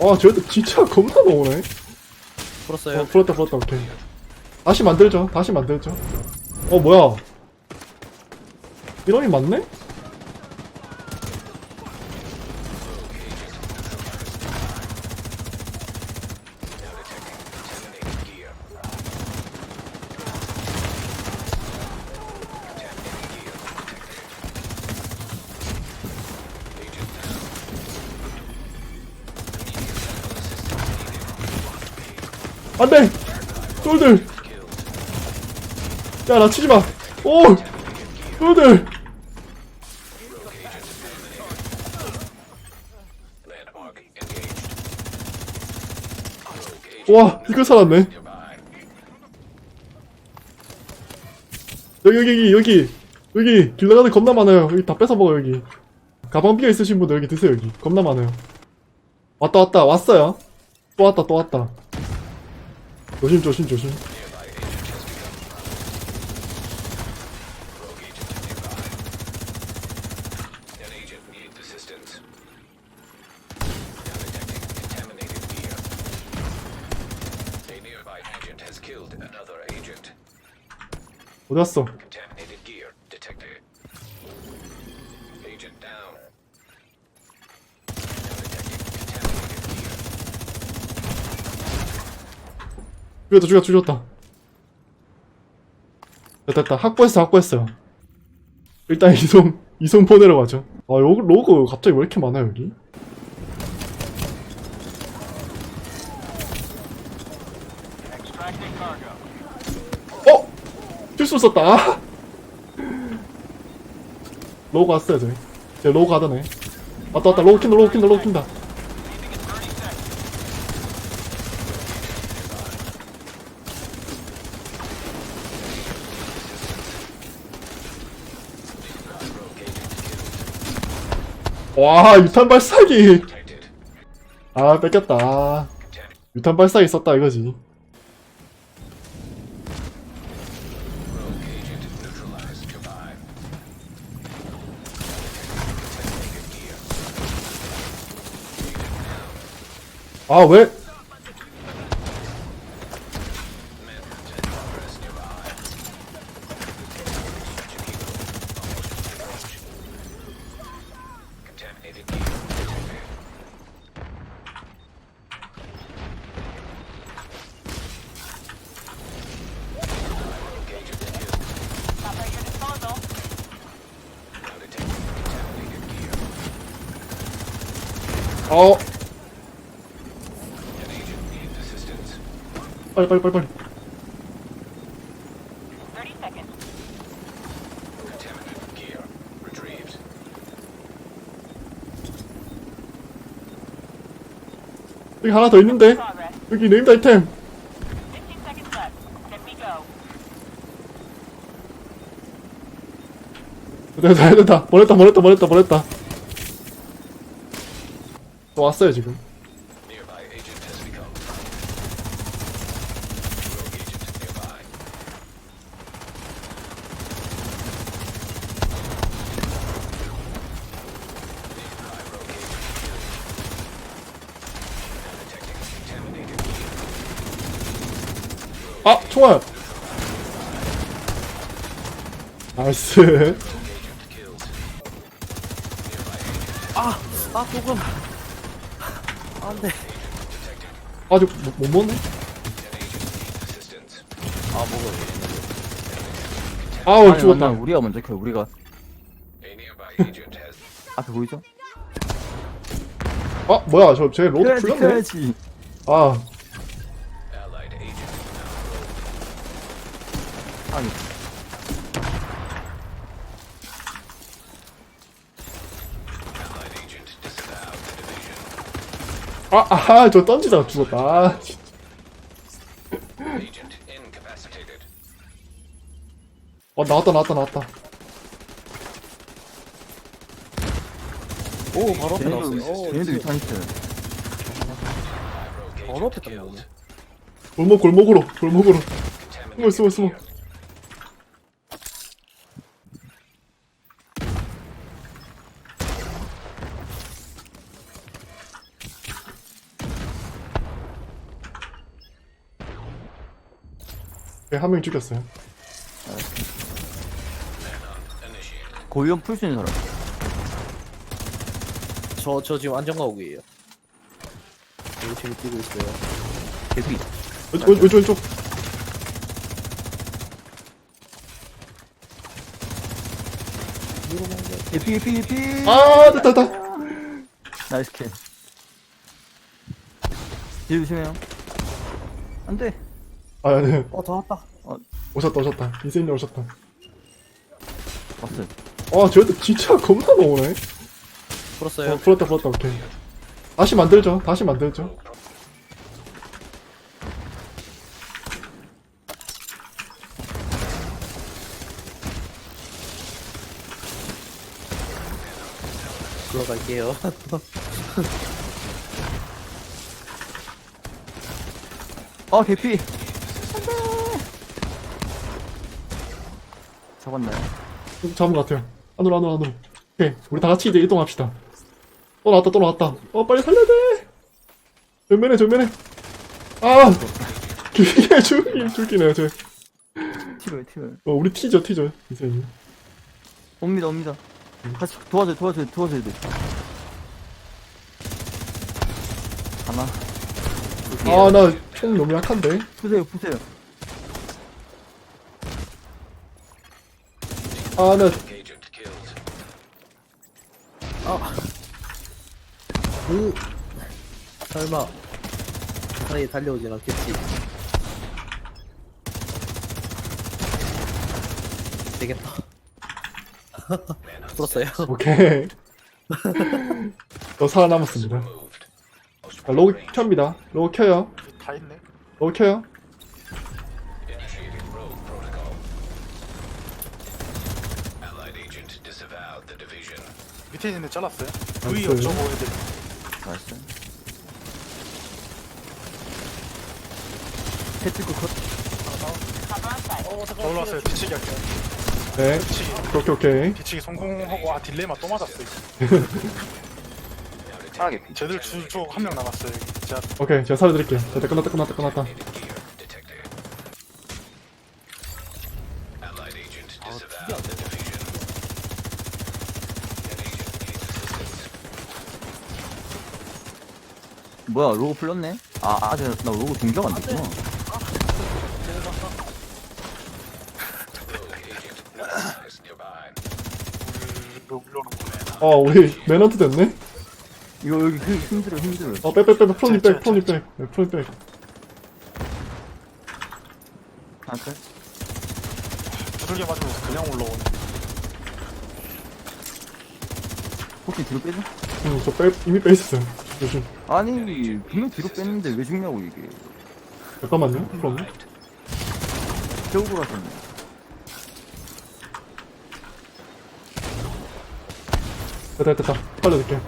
아 쟤들 진짜 겁나 나오네. 풀었어요. 어 풀었다 풀었다. 오케이. 다시 만들죠. 다시 만들죠. 어 뭐야? 이놈이 맞네? 안돼. 쫄들. 야 나 치지마. 오 쫄들. 와 이거 살았네. 여기 여기 여기 여기. 길 나가는 겁나 많아요. 여기 다 뺏어먹어 여기. 가방 비어 있으신 분들 여기 드세요 여기. 겁나 많아요. 왔다 왔다. 왔어요. 또 왔다 또 왔다 조심 조심 조심 An agent needs assistance. Now detecting contaminated gear. A nearby agent has killed another agent. 어디 갔어 죽였다 죽였다 죽였다. 됐다 됐다. 확보했어 확보했어요. 일단 이송 이송 보내러 가죠. 아 여기 로그 갑자기 왜 이렇게 많아 여기? 어? 실수 썼다. 아. 로그 왔어요 저희. 제 로그 가더네. 왔다 왔다. 로그 킨다 로그 킨다 로그 킨다 와 유탄 발사기. 아 뺏겼다. 유탄 발사기 썼다 이거지 Rogue agent neutralized. Goodbye. Contaminated gear. 아 왜? 어. 빨리 빨리 빨리 빨리 30 seconds. Contaminated gear retrieved. 여기 하나 더 있는데. 여기 네임드 아이템 15 seconds left. Let me go. 됐다 됐다 보냈다 보냈다 보냈다 보냈다 또 왔어요 지금. 아 총알 나이스 아, 아 조금. 안돼. 아직 못, 못 먹네. 아 먹어. 아우 아니, 죽었다 아니, 우리가 먼저 켜. 우리가 앞에 보이죠? 아 뭐야 저제 로드 켜야지, 풀렸네 켜야지. 아 아니, 아, 아하, 저 던지다가 죽었다. 아, 진짜. Agent incapacitated. 어, 나왔다, 나왔다, 나왔다. 오 바로 앞에 나왔어요. 쟤네도 오, 바로 앞에 딱. 나오네. 골목, 골목으로, 골목으로. 숨어, 숨어. 네, 한 명 죽였어요. 고위험 풀 수 있는 사람. 저, 저 지금 안전가옥이에요. 여기 지금 뛰고 있어요. 개피. 왼쪽, 왼쪽, 왼쪽. 개피, 개피, 개피. 아, 됐다, 됐다. 나이스 킬. 뒤 조심해요. 안 돼. 아, 네. 어, 더 왔다. 오셨다, 오셨다. 이세인님 오셨다. 왔어요. 아, 쟤들 진짜 겁나 나오네. 풀었어요. 어, 풀었다, 풀었다, 오케이. 다시 만들죠, 다시 만들죠. 들어갈게요. 아, 개피. 안 돼. 잡았나요? 좀 잡은 것 같아요. 안으로, 안으로, 안으로. 오케이. 우리 다 같이 이제 이동합시다. 또 나왔다, 또 나왔다. 어, 빨리 살려야 돼! 전면에, 전면에. 아! 죽이네, 죽이, 죽이네요, 저. 티를, 티를. 어, 우리 티죠, 티죠. 이세인님. 옵니다, 옵니다. 같이 도와줘요, 도와줘요, 도와줘야 돼. 하나. 아, 나 총 너무 약한데? 푸세요, 푸세요. 아, 나, Agent killed. 그, 설마, 사이에 달려오진 않겠지. 되겠다. 풀었어요. 오케이. 저 살아남았습니다. 자, 로고 켭니다. 로고 켜요. 다 있네. 로고 켜요. 밑에 있는 애 잘랐어요. 안 V 써요? 어쩌고 애들. 나이스. 해치고 컷. 더 올라왔어요. 뒤치기 할게요. 네. 뒤치기. 오케이, 오케이. 뒤치기 성공하고 아 딜레마 또 맞았어. 하나 개피. 쟤들 주쪽 한 명 남았어요. 여기. 제가 오케이, 제가 살려드릴게요. 됐다, 끝났다, 끝났다, 끝났다. Agent disavowed 뭐야, 로고 풀렸네? 아, 아, 저- 나 로고 동작 안 됐구나. Nearby. 우리. 어, 매너트 됐네? 이거 여기 힘- 힘들어, 힘들어. 어, 빼, 빼, 빼, 프로님 백, 프로님 백. 네, 프로님 백. 컷. 두들겨 맞으면 그냥 올라오네. 혹시 뒤로 빼줘? 응, 저 빼, 이미 빼 있었어요. 조심. 아니, 분명 뒤로 뺐는데 왜 죽냐고, 이게. 잠깐만요, 프로님. 세우고 가셨네. 됐다, 됐다. 살려드릴게요.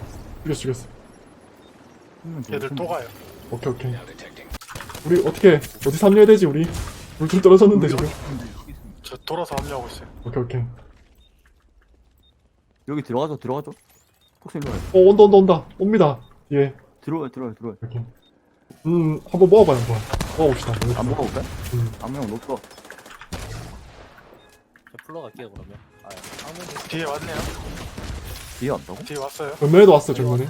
죽였어, 죽였어. 얘들 또 가요. 오케이, 오케이. 우리 어떻게, 어디 삼려야 되지, 우리? 물좀 떨어졌는데, 지금. 저 돌아서 합류하고 있어요. 오케이, 오케이. 여기 들어가죠, 들어가죠. 혹시 일로 와요. 어, 온다, 온다, 온다. 옵니다. 예. 들어와요, 들어와요, 들어와요. 이렇게. 음, 한번 먹어봐요, 한번. 먹어봅시다. 안 먹어볼까요? 음. 아무냥 놓고. 저 풀러 갈게요, 그러면. 아, 아무 뒤에 왔네요. 뒤에 왔다고? 뒤에 왔어요. 전면에도 왔어, 전면에.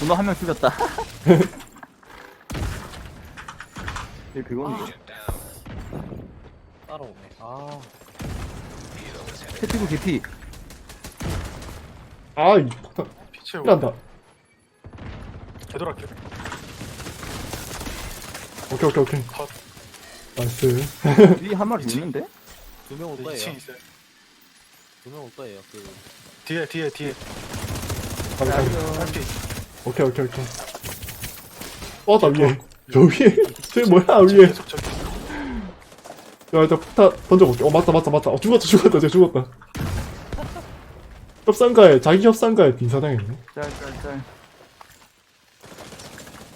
누나 한명 죽였다. 얘 그건데. 따라오네. 아, 해치고 개피. 아, 이 폭탄. 피치에 필요한다. 되돌아게요. 오케이, 오케이, 오케이. 컷. 나이스. 뒤에 한 마리 있는데? 두 명올 2층 거예요. 있어요. 두 명 올 거예요. 그, 뒤에 뒤에 뒤에. 가비, 가비. 딸피. 오케이, 오케이, 오케이. 또 왔다, 위에. 저 위에. 쟤 뭐야, 위에. 계속 저기. 야, 일단 폭탄 던져볼게. 어, 맞다, 맞다, 맞다. 어, 죽었다, 죽었다, 쟤 죽었다. 협상가에, 자기 협상가에 빈사당했네. 짤짤짤.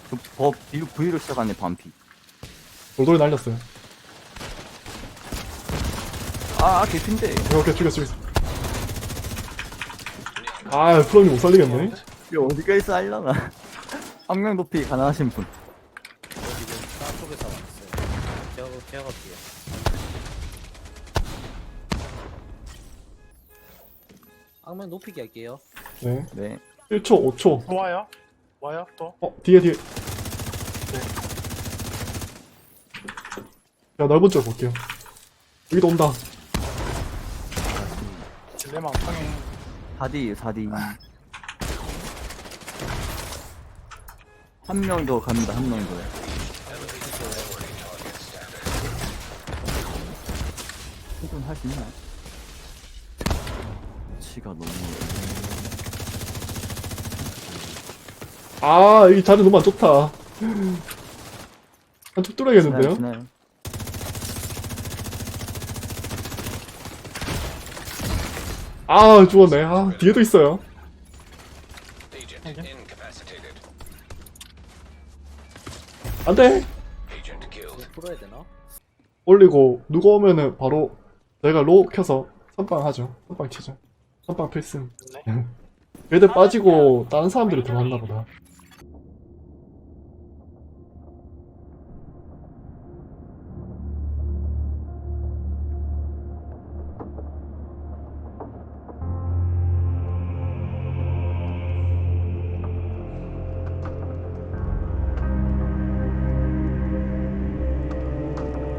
그 법, V- V로 시작하네, 반피. 돌돌이 날렸어요. 아, 개피인데. 오케이, 오케이, 죽였어, 죽였어. 아, 프로님 못 살리겠네. 이거 어디까지 쌓려나? 악명 높이 가능하신 분. 악명 높이게 할게요. 네. 네. 1초, 5초. 또 와요? 와요? 또? 어, 뒤에, 뒤에. 자, 넓은 쪽 볼게요. 여기도 온다. 딜레마 방해 4D, 4D. 한 명 더 갑니다, 한 명 더. 조금 할수 있나? 치가 너무. 아, 여기 자리 너무 안 좋다. 한쪽 뚫어야겠는데요? 지나요. 아, 죽었네. 아, 뒤에도 있어요. Agent incapacitated. 안 돼! Agent killed. 이거 풀어야 되나? 올리고, 누가 오면은 바로 저희가 로 켜서 선빵 하죠. 선빵 치죠. 선빵 필승. 네. 얘들 빠지고 다른 사람들이 들어왔나 보다.